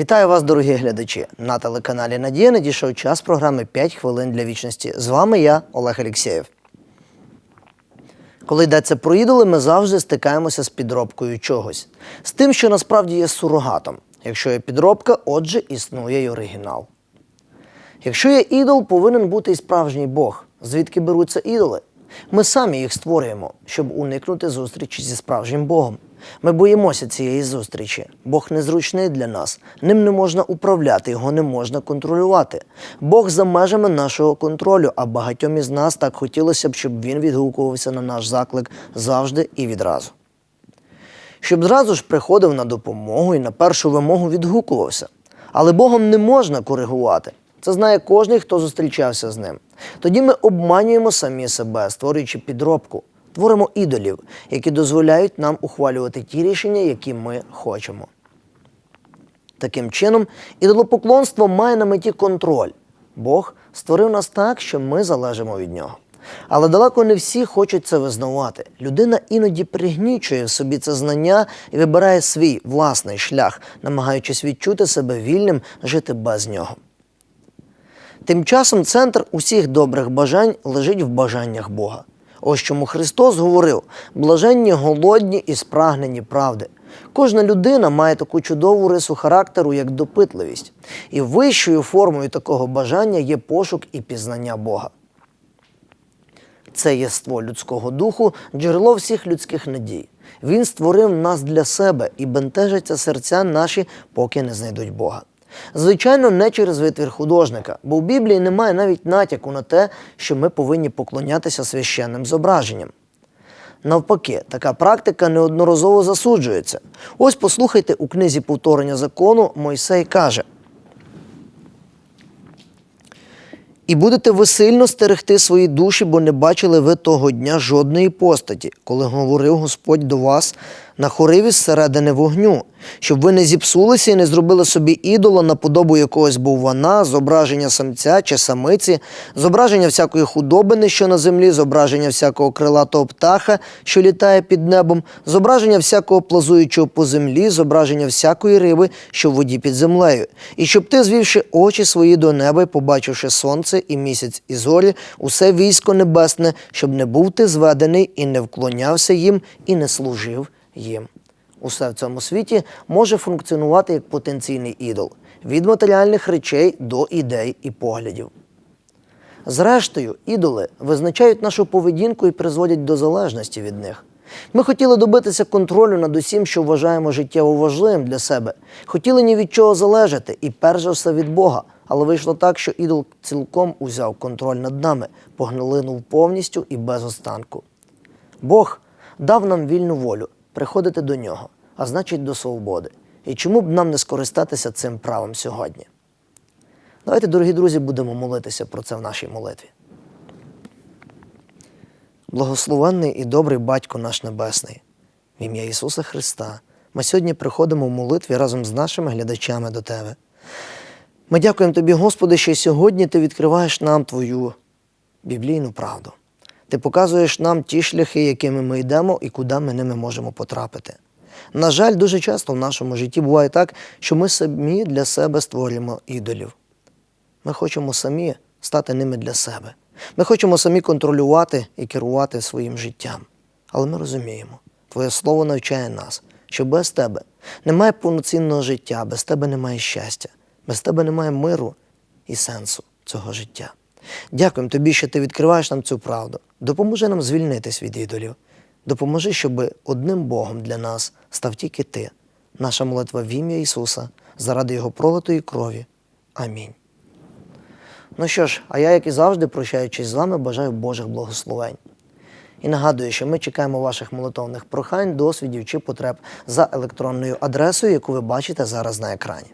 Вітаю вас, дорогі глядачі! На телеканалі Надія надійшов час програми «5 хвилин для вічності. З вами я, Олег Алєксєєв. Коли йдеться про ідоли, ми завжди стикаємося з підробкою чогось, з тим, що насправді є сурогатом. Якщо є підробка, отже, існує й оригінал. Якщо є ідол, повинен бути і справжній Бог. Звідки беруться ідоли? Ми самі їх створюємо, щоб уникнути зустрічі зі справжнім Богом. Ми боїмося цієї зустрічі. Бог незручний для нас. Ним не можна управляти, його не можна контролювати. Бог за межами нашого контролю, а багатьом із нас так хотілося б, щоб він відгукувався на наш заклик завжди і відразу. Щоб зразу ж приходив на допомогу і на першу вимогу відгукувався. Але Богом не можна коригувати. Це знає кожен, хто зустрічався з ним. Тоді ми обманюємо самі себе, створюючи підробку, творимо ідолів, які дозволяють нам ухвалювати ті рішення, які ми хочемо. Таким чином, ідолопоклонство має на меті контроль. Бог створив нас так, що ми залежимо від нього. Але далеко не всі хочуть це визнавати. Людина іноді пригнічує в собі це знання і вибирає свій власний шлях, намагаючись відчути себе вільним жити без нього. Тим часом центр усіх добрих бажань лежить в бажаннях Бога. Ось чому Христос говорив: блаженні голодні і спрагнені правди. Кожна людина має таку чудову рису характеру, як допитливість. І вищою формою такого бажання є пошук і пізнання Бога. Це єство людського духу, джерело всіх людських надій. Він створив нас для себе і бентежаться серця наші, поки не знайдуть Бога. Звичайно, не через витвір художника, бо в Біблії немає навіть натяку на те, що ми повинні поклонятися священним зображенням. Навпаки, така практика неодноразово засуджується. Ось послухайте у книзі повторення закону Мойсей каже. І будете ви сильно стерегти свої душі, бо не бачили ви того дня жодної постаті, коли говорив Господь до вас на хориві зсередини вогню, щоб ви не зіпсулися і не зробили собі ідола на подобу якогось боввана, зображення самця чи самиці, зображення всякої худобини, що на землі, зображення всякого крилатого птаха, що літає під небом, зображення всякого плазуючого по землі, зображення всякої риби, що в воді під землею. І щоб ти, звівши очі свої до неба і побачивши сонце і місяць і зорі, усе військо небесне, щоб не був ти зведений і не вклонявся їм, і не служив їм. Усе в цьому світі може функціонувати як потенційний ідол від матеріальних речей до ідей і поглядів. Зрештою, ідоли визначають нашу поведінку і призводять до залежності від них. Ми хотіли добитися контролю над усім, що вважаємо життєво важливим для себе. Хотіли ні від чого залежати, і перш за все від Бога. Але вийшло так, що ідол цілком узяв контроль над нами, поглинув повністю і без останку. Бог дав нам вільну волю приходити до нього, а значить до свободи. І чому б нам не скористатися цим правом сьогодні? Давайте, дорогі друзі, будемо молитися про це в нашій молитві. Благословенний і добрий Батько наш Небесний, в ім'я Ісуса Христа, ми сьогодні приходимо в молитві разом з нашими глядачами до Тебе. Ми дякуємо Тобі, Господи, що сьогодні Ти відкриваєш нам Твою біблійну правду. Ти показуєш нам ті шляхи, якими ми йдемо і куди ми ними можемо потрапити. На жаль, дуже часто в нашому житті буває так, що ми самі для себе створюємо ідолів. Ми хочемо самі стати ними для себе. Ми хочемо самі контролювати і керувати своїм життям. Але ми розуміємо, Твоє Слово навчає нас, що без тебе немає повноцінного життя, без тебе немає щастя, без тебе немає миру і сенсу цього життя. Дякуємо тобі, що ти відкриваєш нам цю правду. Допоможи нам звільнитись від ідолів. Допоможи, щоб одним Богом для нас став тільки ти, наша молитва в ім'я Ісуса, заради Його пролитої крові. Амінь. Ну що ж, а я, як і завжди, прощаючись з вами, бажаю Божих благословень. І нагадую, що ми чекаємо ваших молитовних прохань, досвідів чи потреб за електронною адресою, яку ви бачите зараз на екрані.